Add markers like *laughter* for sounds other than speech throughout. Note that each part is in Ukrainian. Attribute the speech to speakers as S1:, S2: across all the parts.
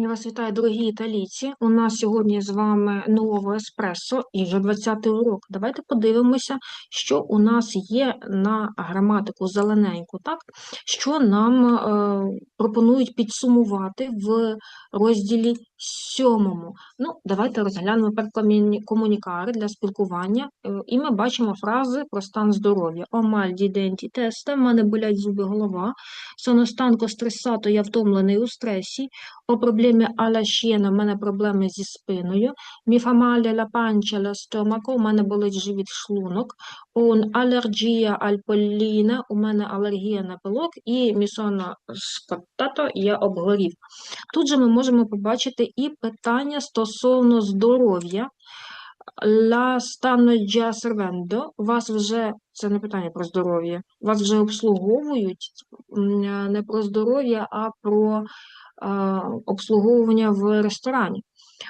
S1: Я вас вітаю, дорогі італійці. У нас сьогодні з вами нове еспресо і вже 20-й урок. Давайте подивимося, що у нас є на граматику зелененьку, так? Що нам е, пропонують підсумувати в розділі сьомому. Ну, давайте розглянемо комунікари для спілкування. Е, і ми бачимо фрази про стан здоров'я. Омаль діденті тесте, в мене болять зуби голова. Соностанко стресато, я втомлений у стресі. По проблемі аля щена, в мене проблеми зі спиною. Міфамаля ла панча ла стомако, у мене болить живіт шлунок. Он алергія аль полліна, у мене алергія на пилок. І місона скоттато, я обгорів. Тут же ми можемо побачити і питання стосовно здоров'я. La stanno già servendo. Вас вже, це не питання про здоров'я, вас вже обслуговують не про здоров'я, а про обслуговування в ресторані.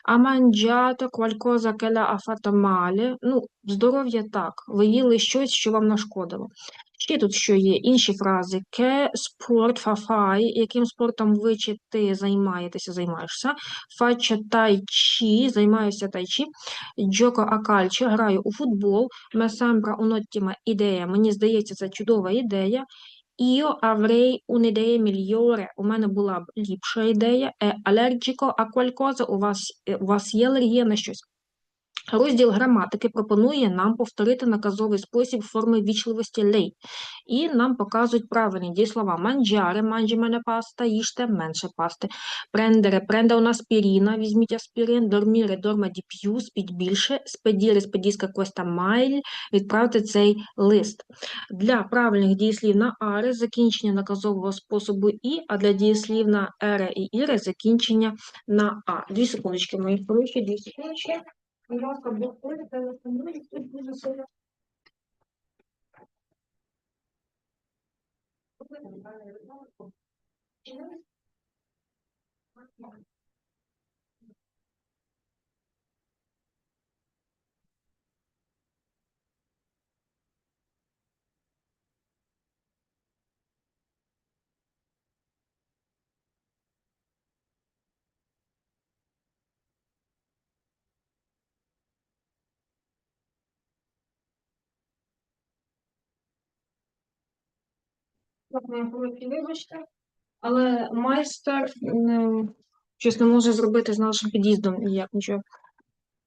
S1: А mangiato qualcosa che l'ha fatto male. Ну, здоров'я так, ви їли щось, що вам нашкодило. Ще тут що є інші фрази. Ке спорт фафай, яким спортом ви чи ти займаєтеся, займаєшся. Фача тайчі, займаюся тайчі. Джоко акальчі, граю у футбол. Месембра уноттіма ідея. Мені здається, це чудова ідея. Io avrei un'idea migliore. У мене була б ліпша ідея. Е алерджико а qualcosa. У вас, у вас є алергія на щось. Розділ граматики пропонує нам повторити наказовий спосіб форми вічливості лей. І нам показують правильні дієслова манджаре, манджі паста, їжте менше пасти. Прендере, пренде у нас піріна, візьміть аспірин, дорміре, дорма ді п'ю, спіть більше, спедіре, спедіска коста майль, відправте цей лист. Для правильних дієслів на аре закінчення наказового способу і, а для дієслів на ере і іре закінчення на а. Дві секундочки, мої хороші, дві секундочки. Будь ласка, блокуйте, телефонуйте, тут дуже сильно. Так, моя вибачте, але майстер не, щось не може зробити з нашим під'їздом ніяк нічого.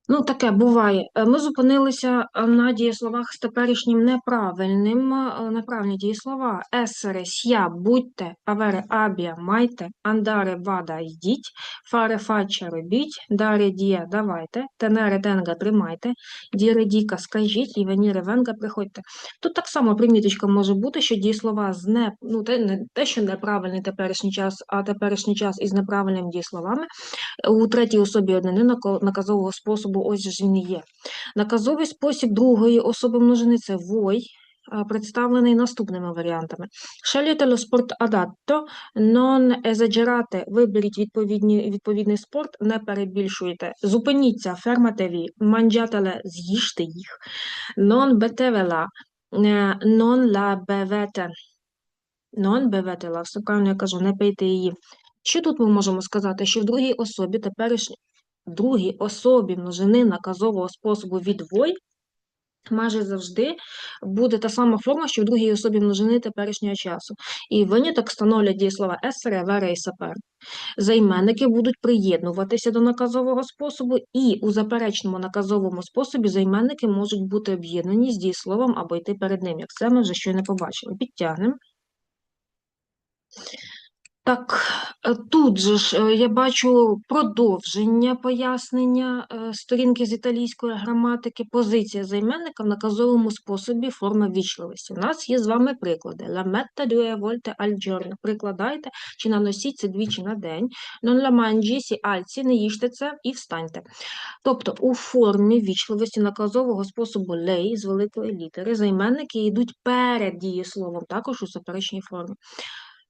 S1: Ну, таке буває. Е, ми зупинилися е, на дієсловах з теперішнім неправильним, е, неправильні дієслова. Есере, ся, будьте, авере, абія, майте, андаре, вада, йдіть, фаре, фача, робіть, даре, дія, давайте, тенере, денга, тримайте, діре, діка, скажіть, і веніре, венга, приходьте. Тут так само приміточка може бути, що дієслова з не, ну, те, не те, що неправильний теперішній час, а теперішній час із неправильними дієсловами, у третій особі однини наказового способу ось ж він є. Наказовий спосіб другої особи множини це вой, представлений наступними варіантами. Lo sport adatto, non esagerate, виберіть відповідні, відповідний спорт, не перебільшуйте. Зупиніться, ферматеві, mangiatele, з'їжте їх. Betevela, non la bevete. Non bevete la, все правильно я кажу, не пийте її. Що тут ми можемо сказати? Що в другій особі теперішній другій особі множини наказового способу відвой майже завжди буде та сама форма, що в другій особі множини теперішнього часу. І виняток становлять дієслова есере, вере і сапер. Займенники будуть приєднуватися до наказового способу, і у заперечному наказовому способі займенники можуть бути об'єднані з дієсловом або йти перед ним, як це ми вже щойно побачили. Підтягнемо. Так, е, тут же ж е, я бачу продовження пояснення е, сторінки з італійської граматики, позиція займенника в наказовому способі форма вічливості. У нас є з вами приклади. La metta due volte al giorno. Прикладайте чи наносіть це двічі на день. Non la mangi, si alzi, не їжте це і встаньте. Тобто у формі вічливості наказового способу лей з великої літери займенники йдуть перед дієсловом, також у заперечній формі.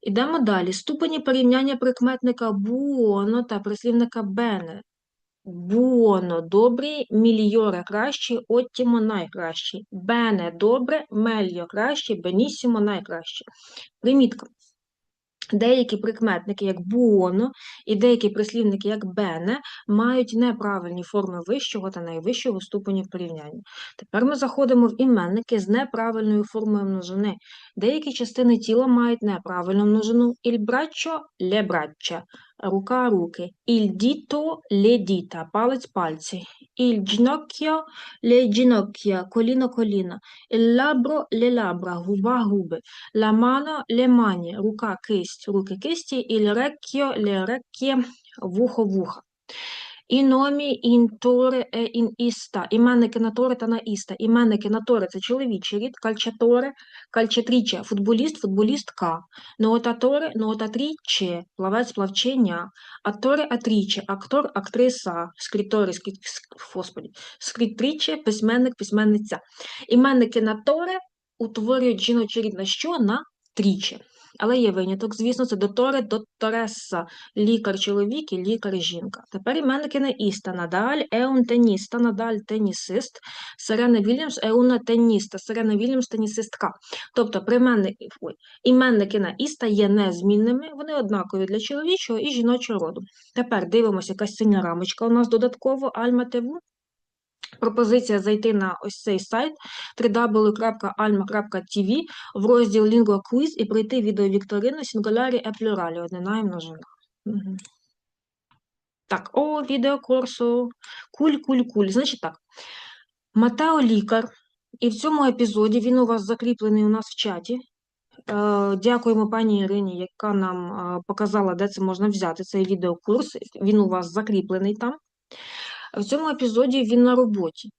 S1: Ідемо далі. Ступені порівняння прикметника буоно та прислівника бене. Буоно добрий, мільйоре кращий, оттімо найкращий. Бене добре, мельо кращий, бенісімо найкраще. Примітка. Деякі прикметники, як буоно, і деякі прислівники, як бене, мають неправильні форми вищого та найвищого ступенів порівняння. Тепер ми заходимо в іменники з неправильною формою множини. Деякі частини тіла мають неправильну множину ільбраччо braccia, рука руки, il dito, le dita, палець пальці, il ginocchio, le ginocchia, коліно коліна, il labbro, le labbra, губа губи, la mano, le mani, рука кисть, руки кисті, il recchio, le recchie, вухо вуха. І номі, інторе, е, ін іста, іменники на торе та на іста. Іменники на торе – це чоловічий рід, кальчаторе, кальчатріче, футболіст, футболістка, ноотаторе, ноотатріче, плавець, плавчиня, атторе, атріче, актор, актриса, скріторе, скрі- ск- господі, скрітріче, письменник, письменниця. Іменники на торе утворюють жіночий рід на що? На тріче. Але є виняток, звісно, це доторе, дотореса, лікар чоловік і лікар жінка. Тепер іменники на іста. Надаль, еун теніста, надаль тенісист, Серена Вільямс, еуна теніста, Серена Вільямс тенісистка. Тобто прийменники, ой, іменники на іста є незмінними, вони однакові для чоловічого і жіночого роду. Тепер дивимося, якась синя рамочка у нас додатково, Альма ТВ. Пропозиція зайти на ось цей сайт www.alma.tv в розділ Lingua Quiz і пройти відеовікторину Сингулярі e плюралі, однина і множина. Мгм. Так, о, відеокурсу. Куль, куль, куль. Значить так. Матео лікар, і в цьому епізоді він у вас закріплений у нас в чаті. Е, Дякуємо пані Ірині, яка нам е, показала, де це можна взяти, цей відеокурс. Він у вас закріплений там. В цьому епізоді він на роботі.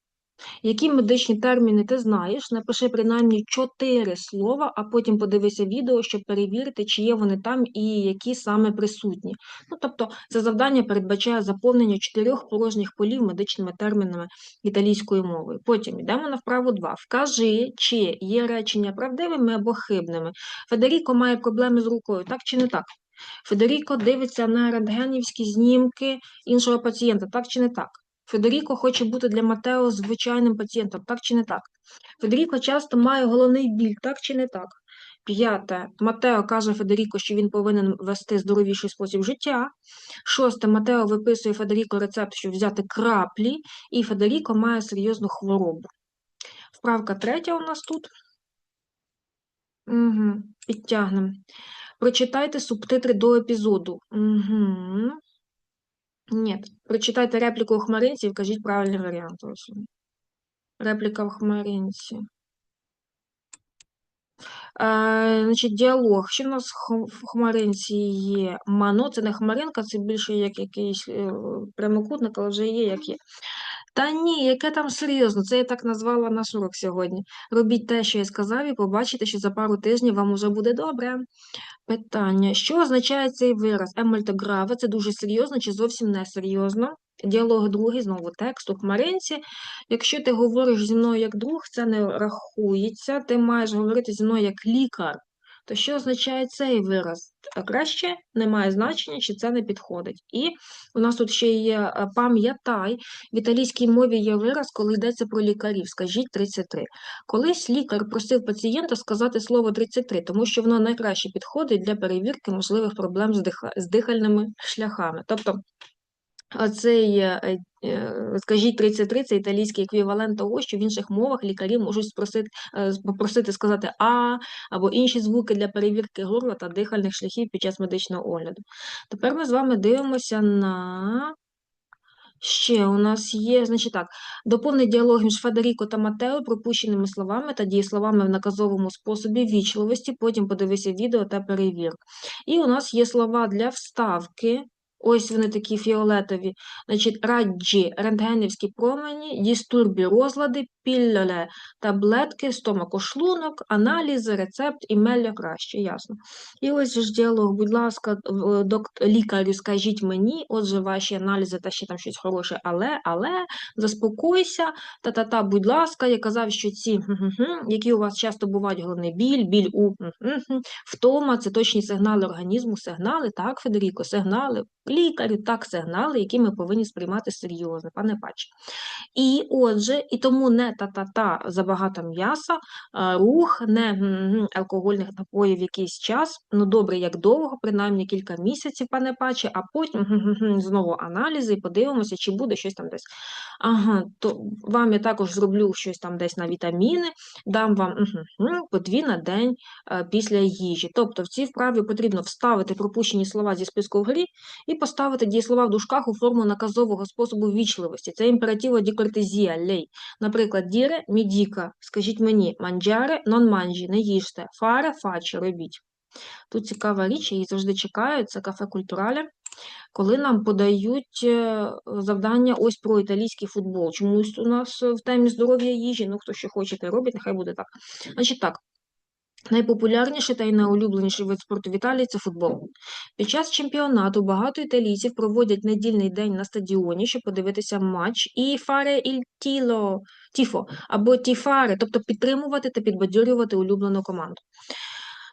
S1: Які медичні терміни ти знаєш? Напиши принаймні чотири слова, а потім подивися відео, щоб перевірити, чи є вони там і які саме присутні. Ну, тобто, це завдання передбачає заповнення чотирьох порожніх полів медичними термінами італійською мовою. Потім йдемо на вправу 2. Вкажи, чи є речення правдивими або хибними. Федеріко має проблеми з рукою, так чи не так? Федеріко дивиться на рентгенівські знімки іншого пацієнта, так чи не так? Федеріко хоче бути для Матео звичайним пацієнтом, так чи не так? Федеріко часто має головний біль, так чи не так? П'яте. Матео каже Федеріко, що він повинен вести здоровіший спосіб життя. Шосте. Матео виписує Федеріко рецепт, щоб взяти краплі, і Федеріко має серйозну хворобу. Вправка третя у нас тут. Угу. Підтягнемо. Прочитайте субтитри до епізоду. Угу. Ні, прочитайте репліку у хмаринці і вкажіть правильний варіант. Репліка в хмаринці. Е, значить, діалог. Що в нас в хмаринці є? Мано, це не хмаринка, це більше як якийсь е, прямокутник, але вже є як є. Та ні, яке там серйозно, це я так назвала наш урок сьогодні. Робіть те, що я сказав, і побачите, що за пару тижнів вам уже буде добре. Питання. Що означає цей вираз? Емальтограве, це дуже серйозно чи зовсім не серйозно? Діалог другий, знову текст у хмаринці. Якщо ти говориш зі мною як друг, це не рахується. Ти маєш говорити зі мною як лікар. То що означає цей вираз? Краще немає значення, чи це не підходить. І у нас тут ще є е, пам'ятай. В італійській мові є вираз, коли йдеться про лікарів. Скажіть 33. Колись лікар просив пацієнта сказати слово 33, тому що воно найкраще підходить для перевірки можливих проблем з, диха... з дихальними шляхами. Тобто, цей, е, е, скажіть 33, це італійський еквівалент того, що в інших мовах лікарі можуть спросити, е, попросити сказати А або інші звуки для перевірки горла та дихальних шляхів під час медичного огляду. Тепер ми з вами дивимося на. Ще у нас є, значить так, доповнить діалог між Федеріко та Матео пропущеними словами та дієсловами в наказовому способі вічливості, потім подивися відео та перевір. І у нас є слова для вставки. Ось вони такі фіолетові. Значить, раджі, рентгенівські промені, дістурбі, розлади, піллеле, таблетки, стомакошлунок, аналізи, рецепт і мелля краще, ясно. І ось ж діалог, будь ласка, в- докт- лікарю, скажіть мені, отже, ваші аналізи та ще там щось хороше, але, але, заспокойся, та-та-та, будь ласка, я казав, що ці, які у вас часто бувають головний біль, біль у втома, це точні сигнали організму, сигнали, так, Федеріко, сигнали, лікарю, так, сигнали, які ми повинні сприймати серйозно, пане паче. І отже, і тому не та-та-та, забагато м'яса, е, рух, не алкогольних напоїв якийсь час. Ну, добре, як довго, принаймні кілька місяців, пане паче, а потім *laughs* знову аналізи і подивимося, чи буде щось там десь. Ага, то вам я також зроблю щось там десь на вітаміни, дам вам по дві на день е, після їжі. Тобто в цій вправі потрібно вставити пропущені слова зі списку вгорі і поставити дієслова в дужках у форму наказового способу ввічливості. Це імперативо ді кортезія, лей. Наприклад, діре, мідіка, скажіть мені, манджаре, нон манджі, не їжте, фаре, фачі, робіть. Тут цікава річ, її завжди чекають, це кафе культурале, коли нам подають е, завдання ось про італійський футбол. Чомусь у нас в темі здоров'я їжі, ну хто що хоче, те робить, нехай буде так. Значить так, Найпопулярніший та й найулюбленіший вид спорту в Італії це футбол. Під час чемпіонату багато італійців проводять недільний день на стадіоні, щоб подивитися матч і фаре іль тіло, тіфо або тіфаре, тобто підтримувати та підбадьорювати улюблену команду.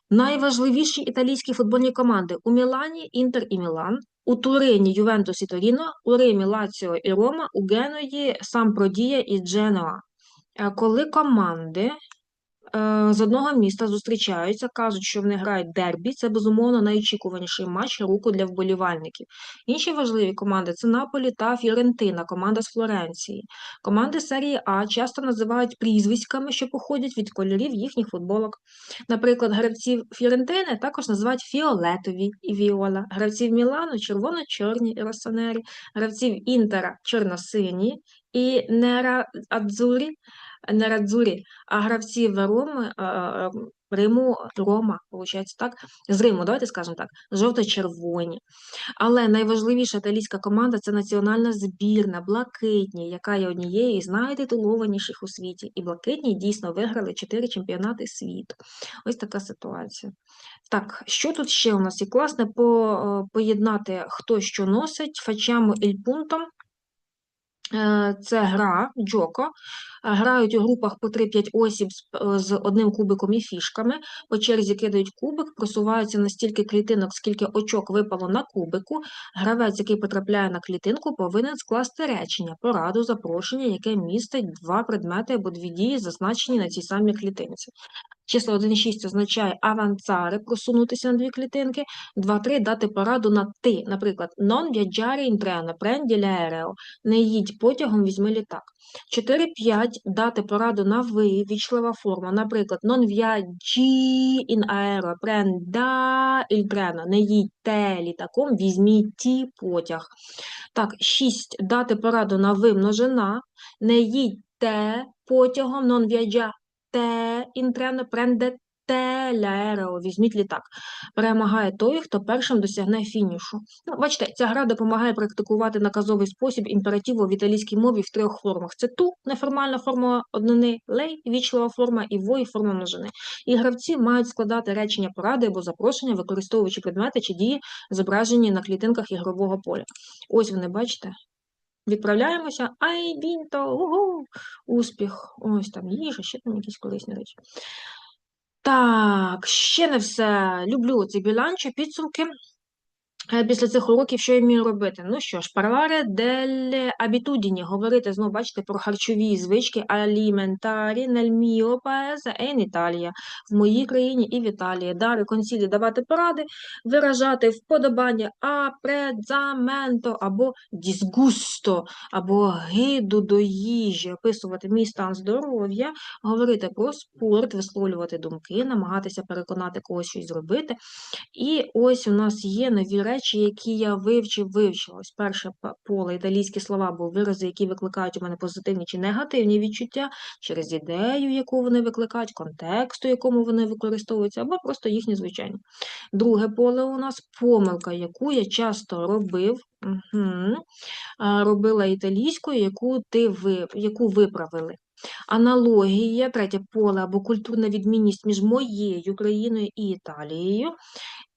S1: Найважливіші італійські футбольні команди у Мілані, Інтер і Мілан, у Турині, Ювентус і Торіно, у Римі, Лаціо і Рома, у Геної, Сампродія і Дженуа. Е, Коли команди з одного міста зустрічаються, кажуть, що вони грають дербі. Це безумовно найочікуваніший матч руку для вболівальників. Інші важливі команди це Наполі та Фіорентина, команда з Флоренції. Команди серії А часто називають прізвиськами, що походять від кольорів їхніх футболок. Наприклад, гравців Фіорентини також називають фіолетові і віола, гравців Мілану червоно-чорні і росонері, гравців Інтера чорно-сині і нерадзурі, нерадзурі, а гравців Роми, Риму, Рома, виходить так, з Риму, давайте скажемо так, жовто-червоні. Але найважливіша італійська команда це національна збірна, блакитні, яка є однією із найтитулованіших у світі. І блакитні дійсно виграли чотири чемпіонати світу. Ось така ситуація. Так, що тут ще у нас є? Класне по, е, поєднати, хто що носить, фачамо іль пунтом. Е, Це гра Джоко. Грають у групах по 3-5 осіб е, з одним кубиком і фішками. По черзі кидають кубик, просуваються на стільки клітинок, скільки очок випало на кубику. Гравець, який потрапляє на клітинку, повинен скласти речення, пораду, запрошення, яке містить два предмети або дві дії, зазначені на цій самій клітинці. Число 1,6 означає аванцари, просунутися на дві клітинки. 2-3 дати пораду на ти. Наприклад, non viaggiare in treno, prendi l'aereo. Не їдь потягом, візьми літак. 4-5 дати пораду на ви, вічлива форма. Наприклад, non viaggi in aereo, prenda il treno. Не їдьте літаком, візьміть потяг. Так, 6 дати пораду на ви множина. Не їдьте потягом, non viaggiate in treno, прендете l'aereo, візьміть літак. Перемагає той, хто першим досягне фінішу. Ну, бачите, ця гра допомагає практикувати наказовий спосіб імперативу в італійській мові в трьох формах. Це ту, неформальна форма однини, лей, вічлива форма і вой, форма множини. І гравці мають складати речення поради або запрошення, використовуючи предмети чи дії, зображені на клітинках ігрового поля. Ось вони, бачите, Відправляємося. Ай, бінто, угу, успіх. Ось там їжа, ще там якісь корисні речі. Так, ще не все. Люблю ці біланчі, підсумки. Е, Після цих уроків що я вмію робити? Ну що ж, parlare delle abitudini, говорити, знову бачите, про харчові звички nel mio paese e in в моїй країні і в Італії. Дари, консілі, давати поради, виражати вподобання апредзаменто або дізгусто, або гиду до їжі, описувати мій стан здоров'я, говорити про спорт, висловлювати думки, намагатися переконати когось щось зробити. І ось у нас є нові речі, які я вивчив, вивчила. Ось перше поле італійські слова, або вирази, які викликають у мене позитивні чи негативні відчуття через ідею, яку вони викликають, контексту, якому вони використовуються, або просто їхні звичайні. Друге поле у нас помилка, яку я часто робив. Угу. Робила італійською, яку ти ви, яку виправили. Аналогія, третє поле або культурна відмінність між моєю країною і Італією.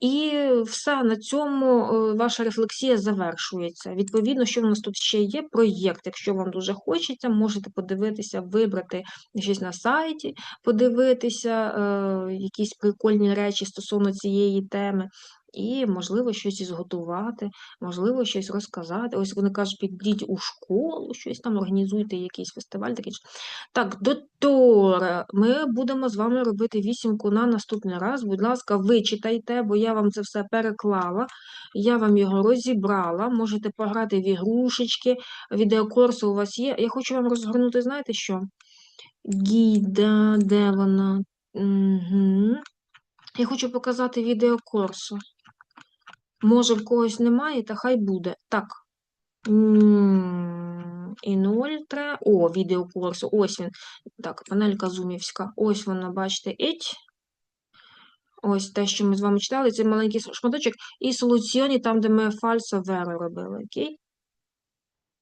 S1: І все, на цьому е, ваша рефлексія завершується. Відповідно, що в нас тут ще є? Проєкт. Якщо вам дуже хочеться, можете подивитися, вибрати щось на сайті, подивитися, е, якісь прикольні речі стосовно цієї теми. І, можливо, щось зготувати, можливо, щось розказати. Ось вони кажуть, підіть у школу, щось там організуйте, якийсь фестиваль такий. Так, дотора. Ми будемо з вами робити вісімку на наступний раз. Будь ласка, вичитайте, бо я вам це все переклала. Я вам його розібрала. Можете пограти в ігрушечки. Відеокурси у вас є. Я хочу вам розгорнути, знаєте що? Гіда, де вона? Угу. Я хочу показати відеокурсу. Може, в когось немає, та хай буде. Так. М, Інольтре. О, відеокурсу. Ось він. Так, панелька зумівська. Ось вона, бачите, еть. Ось те, що ми з вами читали, це маленький шматочок. І солуціоні, там, де ми фальсо веро робили, окей?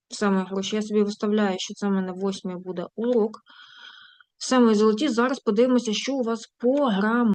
S1: Саме гроші. Я собі виставляю, що це в мене восьмий буде урок. Саме золоті. Зараз подивимося, що у вас по граму.